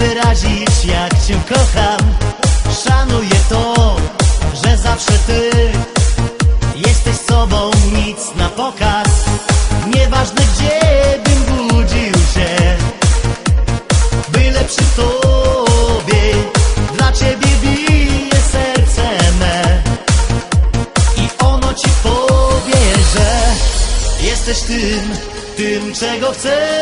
wyrazić jak cię kocham. Szanuję to, że zawsze ty Jesteś sobą, nic na pokaz. Nieważne gdzie bym budził się Byle przy tobie. Dla ciebie bije serce me. I ono ci powie, że Jesteś tym, tym czego chcę